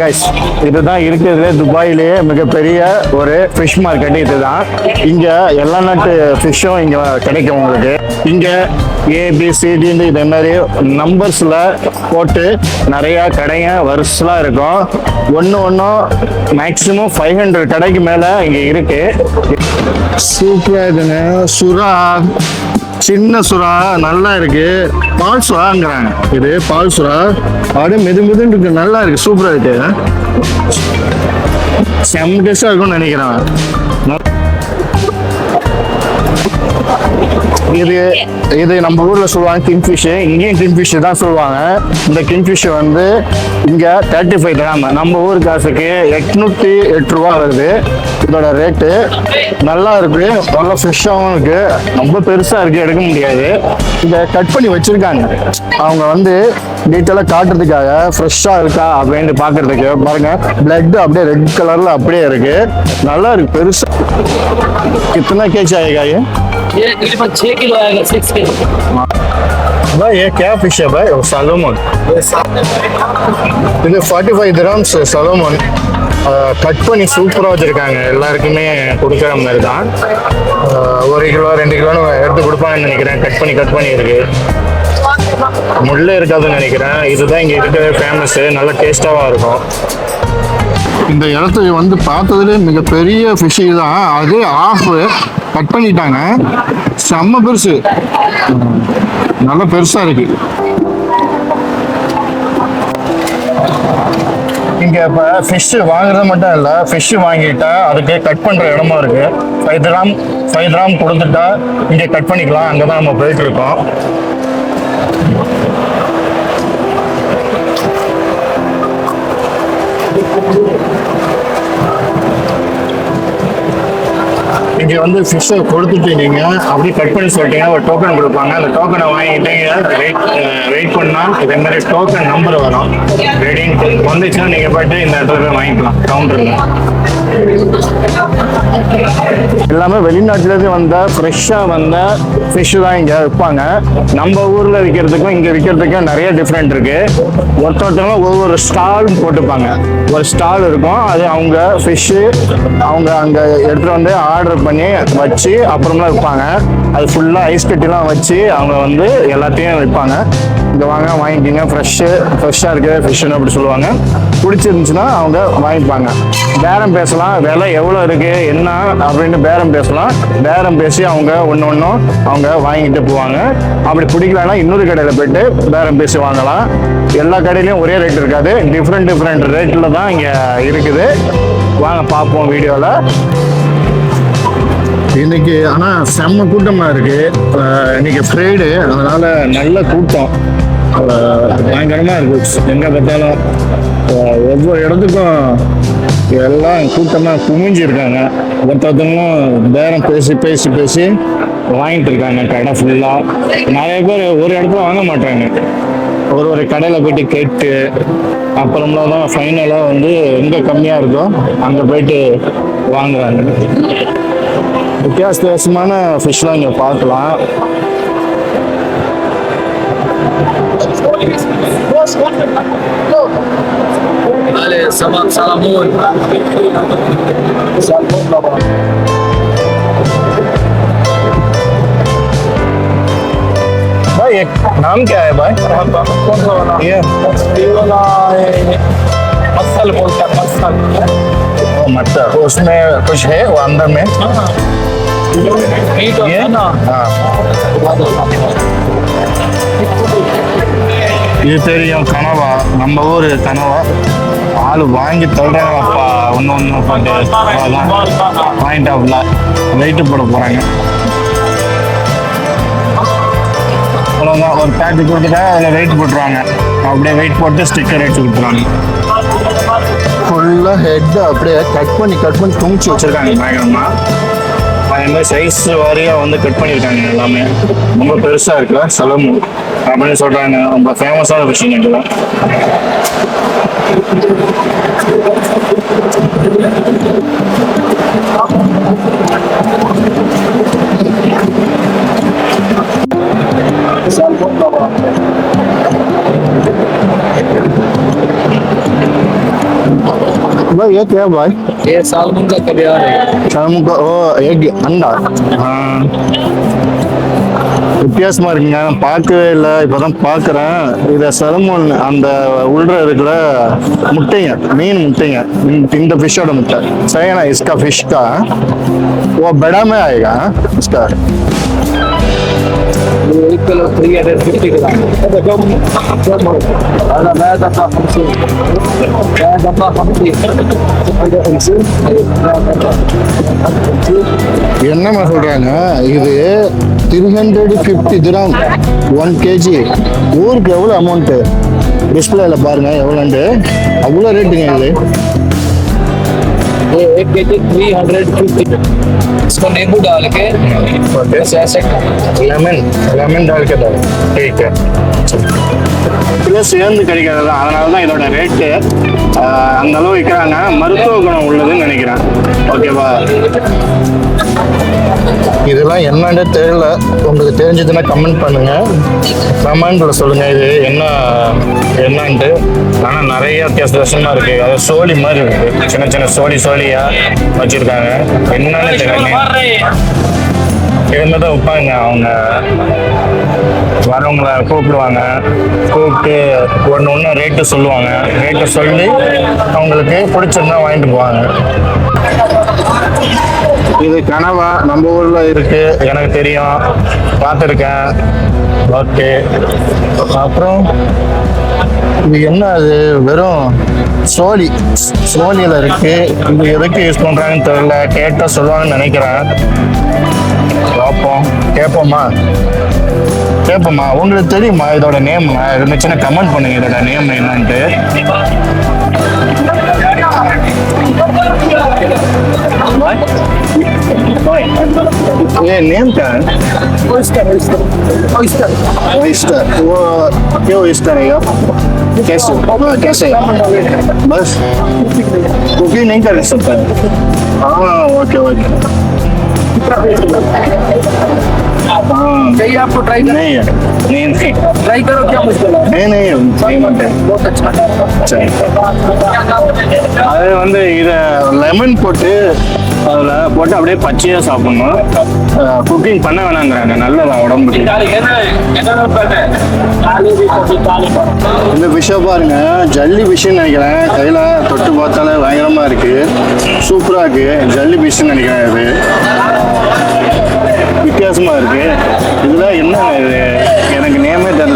Guys இதுதான் இருக்கிறதுல துபாயிலேயே மிகப்பெரிய ஒரு ஃபிஷ் மார்க்கெட் இதுதான். இங்க எல்லா நாட்டு ஃபிஷ்ஷும் இங்க கிடைக்கும் உங்களுக்கு. இங்க ஏபிசிடின்னு இதே மாதிரி நம்பர்ஸ்ல போட்டு நிறைய கடைங்க வருஷலாம் இருக்கும். ஒன்று ஒன்றும் மேக்ஸிமம் ஃபைவ் ஹண்ட்ரட் கடைக்கு மேலே இங்கே இருக்கு. சூப்பராக இதுங்க சுறா. சின்ன சுறா நல்லா இருக்கு. பால் சுறாங்கிறாங்க. இது பால் சுறா. அப்படியே மெது மெதுன்னு இருக்கு. நல்லா இருக்கு. சூப்பரா இருக்கு. செம்ம டேஸ்டா இருக்கும்னு நினைக்கிறேன். இது இது நம்ம ஊர்ல சொல்லுவாங்க கிங்ஃபிஷ் இங்கேயும் கிங்ஃபிஷ் தான் சொல்லுவாங்க. இந்த கிங்ஃபிஷ் வந்து இங்க தேர்ட்டி ஃபைவ் கிராம். நம்ம ஊர் காசுக்கு எட்நூத்தி எட்டு ரூபா வருது. இதோட ரேட்டு நல்லா இருக்கு. நல்லா ஃப்ரெஷ்ஷாகவும் இருக்கு. ரொம்ப பெருசா இருக்கு எடுக்க முடியாது. இதை கட் பண்ணி வச்சிருக்காங்க. அவங்க வந்து டீட்டெயிலாக காட்டுறதுக்காக ஃப்ரெஷ்ஷாக இருக்கா அப்படின்னு பார்க்கறதுக்கு பாருங்க பிளட் அப்படியே ரெட் கலர்ல அப்படியே இருக்கு நல்லா இருக்கு பெருசா कितना केजी आएगा ये ये तकरीबन छः किलो आएगा सिक्स किलो भाई ये क्या फिश है भाई सलोमन இது forty five grams salmon cut பண்ணி சூப்பராக வச்சுருக்காங்க எல்லாருக்குமே கொடுக்குற மாதிரி தான் ஆஹ் ஒரு கிலோ ரெண்டு கிலோன்னு எடுத்து கொடுப்பாங்கன்னு நினைக்கிறேன் கட் பண்ணி கட் பண்ணி இருக்கு முள்ளே இருக்காதுன்னு நினைக்கிறேன். இதுதான் இங்கே இருக்கிற ஃபேமஸ்ஸு நல்ல டேஸ்ட்டாகவும் இருக்கும். இந்த இடத்த வந்து பார்த்ததுலே மிகப்பெரிய ஃபிஷ் தான் அது ஆஃப் கட் பண்ணிட்டாங்க. செம்ம பெருசு. நல்ல பெருசா இருக்கு. இங்க இப்ப ஃபிஷ் வாங்குறது மட்டும் இல்ல ஃபிஷ் வாங்கிட்டா அதுக்கு கட் பண்ற இடமும் இருக்கு. ஃபைவ் கிராம் ஃபைவ் கிராம் கொடுத்துட்டா இங்க கட் பண்ணிக்கலாம். அங்கதான் நம்ம போயிட்டு இருக்கோம். இங்க வந்து ஃபிஷ்ஷை கொடுத்துட்டு நீங்க அப்படியே கட் பண்ணி சொல்லிட்டீங்கன்னா ஒரு டோக்கன் கொடுப்பாங்க. அந்த டோக்கனை வாங்கிட்டீங்க வெயிட் வெயிட் பண்ணா இதே மாதிரி டோக்கன் நம்பர் வரும். ரெடி வந்துச்சுன்னா நீங்க போயிட்டு இந்த இடத்துல போய் வாங்கிக்கலாம். கவுண்டர்ல எல்லாமே வெளிநாட்டிலேருந்து வந்த ஃப்ரெஷ்ஷாக வந்த ஃபிஷ்ஷு தான் இங்கே விற்பாங்க. நம்ம ஊரில் விற்கிறதுக்கும் இங்கே விற்கிறதுக்கும் நிறைய டிஃப்ரெண்ட் இருக்குது ஒருத்தொருத்தவங்க ஒவ்வொரு ஸ்டால் போட்டுப்பாங்க. ஒரு ஸ்டால் இருக்கும். அது அவங்க ஃபிஷ்ஷு அவங்க அங்கே எடுத்துகிட்டு வந்து ஆர்டர் பண்ணி வச்சு அப்புறமா விற்பாங்க. அது ஃபுல்லாக ஐஸ் கட்டிலாம் வச்சு அவங்க வந்து எல்லாத்தையும் விற்பாங்க. இங்கே வாங்க வாங்கிக்கிங்க. ஃப்ரெஷ்ஷு ஃப்ரெஷ்ஷாக இருக்குது ஃபிஷ்ஷுன்னு அப்படி சொல்லுவாங்க. பிடிச்சிருந்துச்சுன்னா அவங்க வாங்கிப்பாங்க. பேரம் பேசலாம். விலை எவ்வளோ இருக்குது என்ன? அப்படின்னு பேரம் பேசலாம். பேரம் பேசி அவங்க ஒன்று ஒன்றும் அவங்க வாங்கிட்டு போவாங்க. அப்படி பிடிக்கலன்னா இன்னொரு கடையில் போயிட்டு பேரம் பேசி வாங்கலாம். எல்லா கடையிலையும் ஒரே ரேட் இருக்காது. டிஃப்ரெண்ட் டிஃப்ரெண்ட் ரேட்டில் தான் இங்கே இருக்குது. வாங்க பார்ப்போம் வீடியோவில் இன்னைக்கு ஆனால் செம்ம கூட்டமாக இருக்குது இன்னைக்கு ஃப்ரைடே அதனால் நல்ல கூட்டம். பயங்கரமாக பயங்கரமா இருக்கு. எங்க பார்த்தாலும் ஒவ்வொரு இடத்துக்கும் எல்லாம் கூட்டமா குமிஞ்சிருக்காங்க. ஒருத்தவங்களும் பேரம் பேசி பேசி பேசி வாங்கிட்டு இருக்காங்க. கடை ஃபுல்லா நிறைய பேர் ஒரு இடத்துல வாங்க மாட்டாங்க. ஒரு ஒரு கடையில் போயிட்டு கேட்டு அப்புறமா தான் ஃபைனலாக வந்து எங்கே கம்மியாக இருக்கோ அங்கே போயிட்டு வாங்குறாங்க. வித்தியாச வித்தியாசமான ஃபிஷ்லாம் இங்கே பார்க்கலாம். Allez, भाई एक नाम क्या है भाई? कौन सा वाला ये। मसल बोलता है मसल मतलब तो उसमें कुछ है वो अंदर में? हाँ, हाँ। ये? ना हाँ।, हाँ। இது தெரியும் கனவா. நம்ம ஊர் கனவா. ஆள் வாங்கி தள்ளுறாங்கப்பா. ஒன்று ஒன்று போட்டு. பாயிண்ட் ஆஃப்ல வெயிட்டு போட போகிறாங்க அவ்வளோதான் ஒரு பேக்கு கொடுத்துட்டா அதில் வெயிட் போட்டுருவாங்க. அப்படியே வெயிட் போட்டு ஸ்டிக்கர் அடிச்சு கொடுத்துருவாங்க. ஃபுல்லாக ஹெட் அப்படியே கட் பண்ணி கட் பண்ணி துணிச்சு வச்சிருக்காங்க பயங்கரமாக அதே மாதிரி சைஸ் வாரியாக வந்து கட் பண்ணியிருக்காங்க எல்லாமே. ரொம்ப பெருசாக இருக்குல்ல சலமு அப்படின்னு சொல்கிறாங்க ரொம்ப ஃபேமஸான விஷயம் இதுதான் भाई ये क्या भाई ये सालमन का कबियार है शाम को ओ एग अंडा हाँ வித்தியாசமா இருக்குங்க நான் பார்க்கவே இல்லை இப்போதான் பார்க்குறேன் இதை சலமோன் அந்த உள்ள இருக்கிற முட்டைங்க மீன் முட்டைங்க இந்த- இந்த ஃபிஷ்ஷோட முட்டை சரிண்ணா இஸ்கா ஃபிஷ் கா total of 350 grams. The government, government, and the man of the Hamsi, man of the Hamsi, the Hamsi, என்னம்மா சொல்றாங்க இது three hundred fifty gram one KG ஊருக்கு எவ்வளோ அமௌண்ட்டு டிஸ்பிளேல பாருங்க எவ்வளோண்டு அவ்வளோ ரேட்டுங்க இது एक के जी थ्री हंड्रेड फिफ्टी इसको नींबू डाल के बस ऐसे லெமன் லெமன் டால் के दाल ठीक है இதில் சேர்ந்து கிடைக்கிறது தான் அதனால தான் இதோட ரேட்டு அந்த அளவு விற்கிறாங்க மருத்துவ குணம் உள்ளதுன்னு நினைக்கிறேன் ஓகேவா இதெல்லாம் என்னன்னு தெரியல. உங்களுக்கு தெரிஞ்சதுன்னா கமெண்ட் பண்ணுங்க. கமெண்ட்ல சொல்லுங்க இது என்ன என்னன்ட்டு. ஆனால் நிறைய வித்தியாச வித்தியாசமா இருக்கு. அது சோழி மாதிரி இருக்கு. சின்ன சின்ன சோழி சோழியா வச்சிருக்காங்க. என்னன்னு தெரியல. இருந்தால் தான் வைப்பாங்க அவங்க வரவங்கள கூப்பிடுவாங்க. கூப்பிட்டு ஒன்று ஒன்று ரேட்டு சொல்லுவாங்க. ரேட்டு சொல்லி அவங்களுக்கு பிடிச்சிருந்தா வாங்கிட்டு போவாங்க. இது கனவா? நம்ம ஊர்ல இருக்கு. எனக்கு தெரியும். பார்த்துருக்கேன். ஓகே அப்புறம் இது என்ன அது? வெறும் சோழி சோழியில இருக்கு. இது எதுக்கு யூஸ் பண்றாங்கன்னு தெரியல. கேட்டா சொல்லுவாங்கன்னு நினைக்கிறேன். பார்ப்போம். கேட்போமா? கேட்போமா? உங்களுக்கு தெரியுமா இதோட நேம் இருந்துச்சுன்னா கமெண்ட் பண்ணுங்க. இதோட நேம் என்னன்ட்டு. ये नेम क्या है oyster oyster oyster ऑयस्टर वो क्या ऑयस्टर है यार कैसे हाँ, कैसे बस कुकिंग नहीं कर सकता हाँ ओके ओके हाँ चाहिए आपको ट्राई करना नहीं है नहीं नहीं ट्राई करो क्या मुश्किल है नहीं नहीं नहीं मत है बहुत अच्छा சரி அது வந்து இதை லெமன் போட்டு அதில் போட்டு அப்படியே பச்சையாக சாப்பிடணும் குக்கிங் பண்ண வேணாங்கிறாங்க நல்லதா உடம்புக்கு இந்த விஷயம் பாருங்க ஜல்லி ஃபிஷ்னு நினைக்கிறேன் கையில் தொட்டு பார்த்தாலே பயங்கரமாக இருக்கு சூப்பராக இருக்கு ஜல்லி ஃபிஷ்னு நினைக்கிறேன் இது வித்தியாசமாக இருக்கு. இதெல்லாம் என்ன எனக்கு நேமே தெரியல.